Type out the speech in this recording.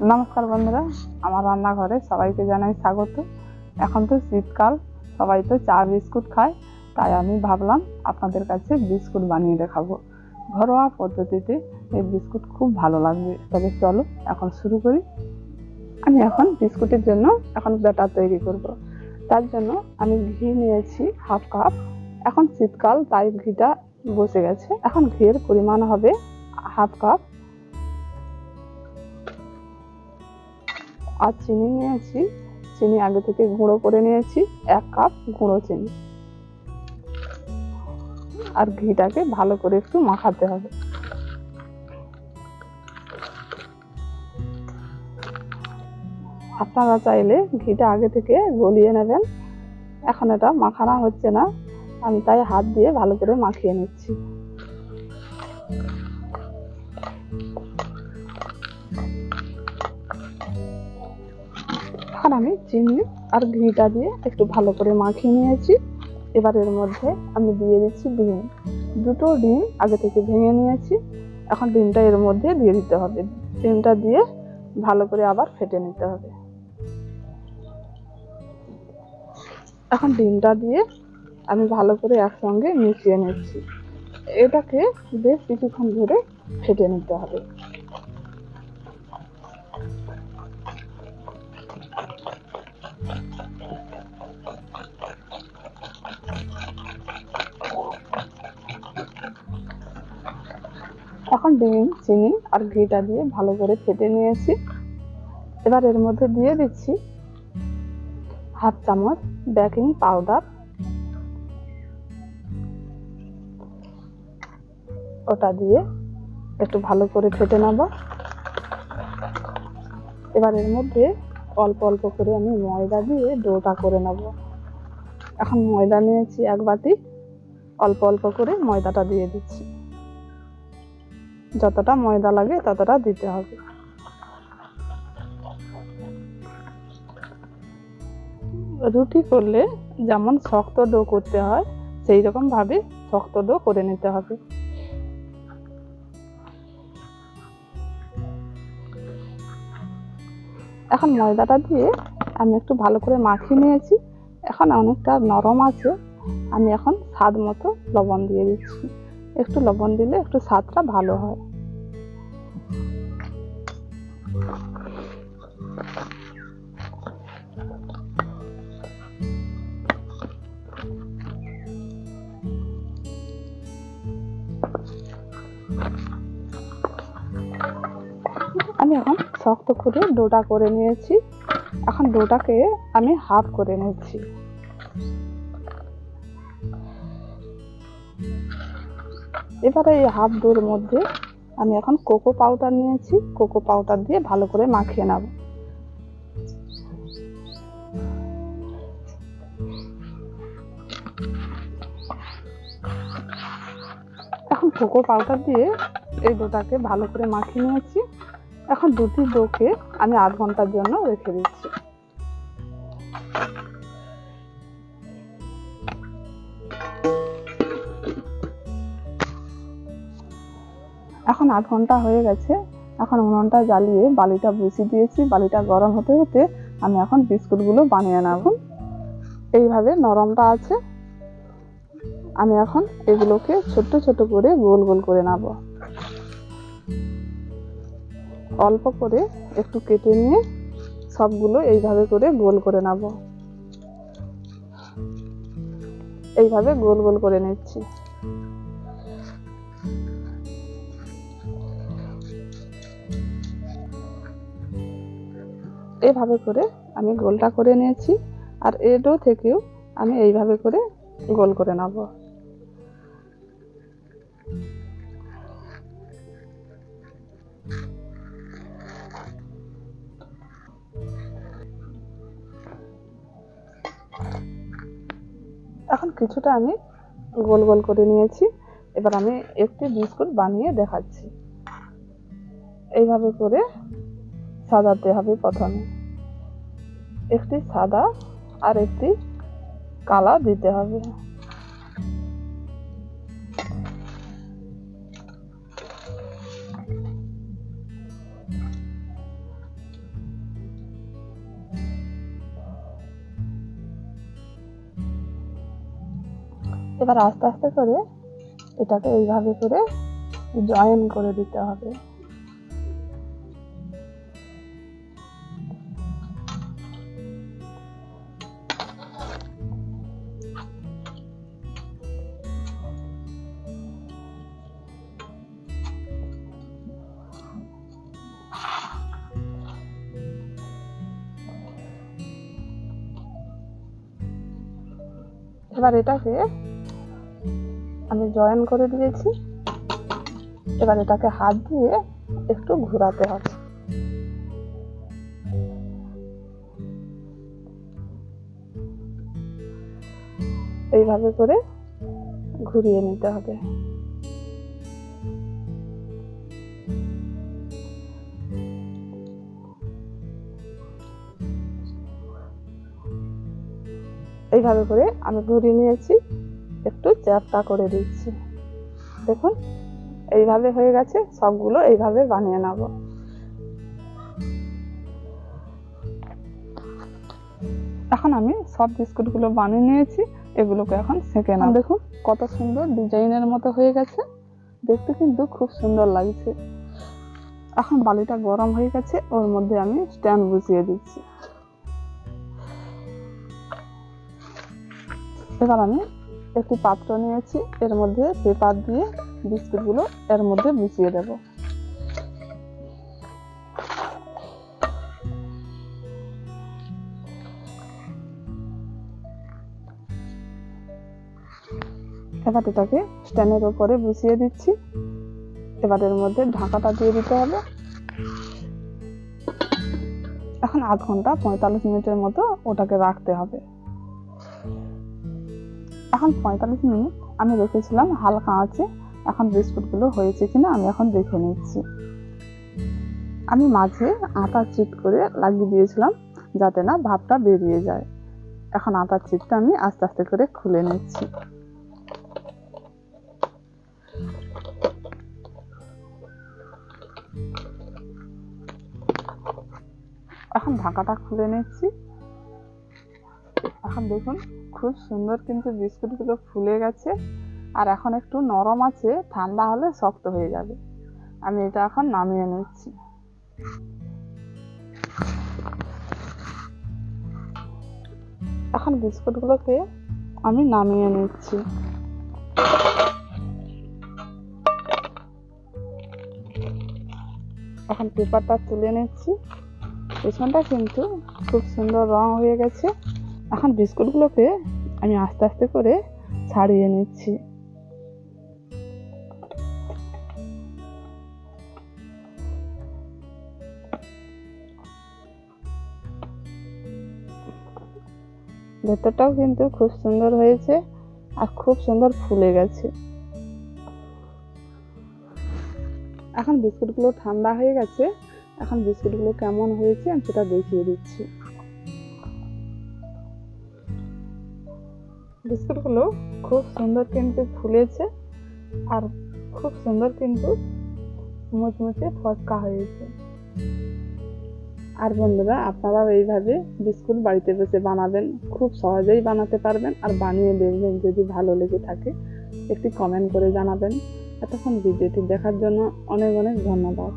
নমস্কার বন্ধুরা, আমার রান্নাঘরে সবাইকে জানাই স্বাগত। এখন তো শীতকাল, সবাই তো চা, বিস্কুট খায়, তাই আমি ভাবলাম আপনাদের কাছে বিস্কুট বানিয়ে দেখাবো। ঘরোয়া পদ্ধতিতে এই বিস্কুট খুব ভালো লাগবে। তবে চলো এখন শুরু করি। আমি এখন বিস্কুটের জন্য এখন ব্যাটার তৈরি করব। তার জন্য আমি ঘি নিয়েছি হাফ কাপ। এখন শীতকাল, তাই ঘিটা বসে গেছে। এখন ঘিয়ের পরিমাণ হবে হাফ কাপ। আর চিনি নিয়েছি। চিনি আগে থেকে গুঁড়ো করে নিয়েছি। এক কাপ গুঁড়ো চিনি। আর ঘিটাকে ভালো করে একটু মাখাতে হবে। আপনারা চাইলে ঘিটা আগে থেকে গলিয়ে নেবেন। এখন এটা মাখানো হচ্ছে না। আমি তাই হাত দিয়ে ভালো করে মাখিয়ে নিচ্ছি। এখন আমি চিনি আর ঘিটা দিয়ে একটু ভালো করে মাখিয়ে নিয়েছি। এবার এর মধ্যে আমি দিয়ে দিচ্ছি ডিম। দুটো ডিম আগে থেকে ভেঙে নিয়েছি। এখন ডিমটা এর মধ্যে দিয়ে দিতে হবে। ডিমটা দিয়ে ভালো করে আবার ফেটে নিতে হবে। এখন ডিমটা দিয়ে আমি ভালো করে একসঙ্গে মিশিয়ে নিচ্ছি। এটাকে বেশ কিছুক্ষণ ধরে ফেটে নিতে হবে। এখন ডিম, চিনি আর ঘিটা দিয়ে ভালো করে ফেটে নিয়েছি। এবার এর মধ্যে দিয়ে দিচ্ছি হাফ চামচ বেকিং পাউডার। ওটা দিয়ে একটু ভালো করে ফেটে নেব। এবার এর মধ্যে অল্প অল্প করে আমি ময়দা দিয়ে ডোটা করে নেব। এখন ময়দা নিয়েছি এক বাটি, অল্প অল্প করে ময়দাটা দিয়ে দিচ্ছি। যতটা ময়দা লাগে ততটা দিতে হবে। রুটি করলে যেমন শক্ত ডো করতে হয় সেই রকম ভাবে শক্ত ডো করে নিতে হবে। এখন ময়দাটা দিয়ে আমি একটু ভালো করে মাখিয়ে নিয়েছি। এখন অনেকটা নরম আছে। আমি এখন স্বাদ মতো লবণ দিয়ে দিচ্ছি। একটু লবণ দিলে একটু স্বাদটা ভালো হয়। আমি এখন শক্ত করে ডোটা করে নিয়েছি। এখন ডোটাকে আমি হাফ করে নিচ্ছি। এবারে এই হাফ ডোর মধ্যে আমি এখন কোকো পাউডার নিয়েছি। কোকো পাউডার দিয়ে ভালো করে মাখিয়ে নেব। এখন কোকো পাউডার দিয়ে এই ডোটাকে ভালো করে মাখিয়ে নিয়েছি। এখন দুটি ডোকে আমি আধ ঘণ্টার জন্য রেখে দিচ্ছি। এখন আধ ঘণ্টা হয়ে গেছে। এখন উনুনটা জ্বালিয়ে বালিটা বসিয়ে দিয়েছি। বালিটা গরম হতে হতে আমি এখন বিস্কুটগুলো বানিয়ে নেব। এইভাবে নরমটা আছে। আমি এখন এগুলোকে ছোট্ট ছোট করে গোল গোল করে নেব। অল্প করে একটু কেটে নিয়ে সবগুলো এইভাবে করে গোল করে নেব। এইভাবে গোল গোল করে নিচ্ছি। এভাবে করে আমি গোলটা করে নিয়েছি আর এডো থেকেও আমি এইভাবে করে গোল করে নেব। কিছুটা আমি গোল গোল করে নিয়েছি। এবার আমি একটি বিস্কুট বানিয়ে দেখাচ্ছি। এইভাবে করে সাজাতে হবে প্রথমে। একটি সাদা আর একটি কালা দিতে হবে। এবার আস্তে আস্তে করে এটাকে এইভাবে করে জয়েন করে দিতে হবে। এবার এটাকে আমি জয়েন করে দিয়েছি। এবার এটাকে হাত দিয়ে একটু ঘোরাতে হবে। এইভাবে করে ঘুরিয়ে নিতে হবে। এইভাবে করে আমি ঘুরিয়ে নিয়েছি। একটু চ্যাপটা করে দিচ্ছি। দেখুন, এইভাবে হয়ে গেছে, সবগুলো এইভাবে বানিয়ে নেব। এখন আমি সব বিস্কুটগুলো বানিয়ে নিয়েছি, এগুলোকে এখন সেঁকে নেব। দেখুন, কত সুন্দর ডিজাইনের মতো হয়ে গেছে। দেখতে কিন্তু খুব সুন্দর লাগছে। এখন বালিটা গরম হয়ে গেছে, ওর মধ্যে আমি স্ট্যান্ড বসিয়ে দিচ্ছি। এবার আমি একটি পাত্র নিয়েছি, এর মধ্যে পেপার দিয়ে বিস্কুটগুলো এর মধ্যে মিশিয়ে দেব। এবার এটাকে স্ট্যান্ডের উপরে বসিয়ে দিচ্ছি। এবার এর মধ্যে ঢাকাটা দিয়ে দিতে হবে। এখন আধ ঘণ্টা পঁয়তাল্লিশ মিনিটের মতো ওটাকে রাখতে হবে। এখন পঁয়তাল্লিশ মিনিট আমি রেখেছিলাম, হালকা আছে। এখন বিস্কুটগুলো হয়েছে কিনা আমি এখন দেখে নিচ্ছি। আমি মাঝে আটা চিট করে লাগিয়ে দিয়েছিলাম যাতে না ভাবটা বেরিয়ে যায়। এখন আটার চিটটা আমি আস্তে আস্তে করে খুলে নিচ্ছি। এখন ঢাকাটা খুলে নিচ্ছি। এখন দেখুন, খুব সুন্দর কিন্তু বিস্কুটগুলো ফুলে গেছে। আর এখন একটু নরম আছে, ঠান্ডা হলে শক্ত হয়ে যাবে। আমি এটা এখন নামিয়ে নিচ্ছি। এখন বিস্কুটগুলোকে আমি নামিয়ে নিচ্ছি। এখন পেপারটা তুলে নিচ্ছি। পেছনটা কিন্তু খুব সুন্দর রং হয়ে গেছে। এখন বিস্কুটগুলোকে আমি আস্তে আস্তে করে ছাড়িয়ে নিচ্ছি। ভেতরটাও কিন্তু খুব সুন্দর হয়েছে আর খুব সুন্দর ফুলে গেছে। এখন বিস্কুটগুলো ঠান্ডা হয়ে গেছে। এখন বিস্কুটগুলো কেমন হয়েছে আমি সেটা দেখিয়ে দিচ্ছি। বিস্কুটগুলো খুব সুন্দর কিন্তু ফুলেছে আর খুব সুন্দর কিন্তু মুচমুচে ফসকা হয়েছে। আর বন্ধুরা, আপনারাও এইভাবে বিস্কুট বাড়িতে বসে বানাবেন, খুব সহজেই বানাতে পারবেন আর বানিয়ে দেখবেন যদি ভালো লেগে থাকে, একটি কমেন্ট করে জানাবেন। এতক্ষণ ভিডিওটি দেখার জন্য অনেক অনেক ধন্যবাদ।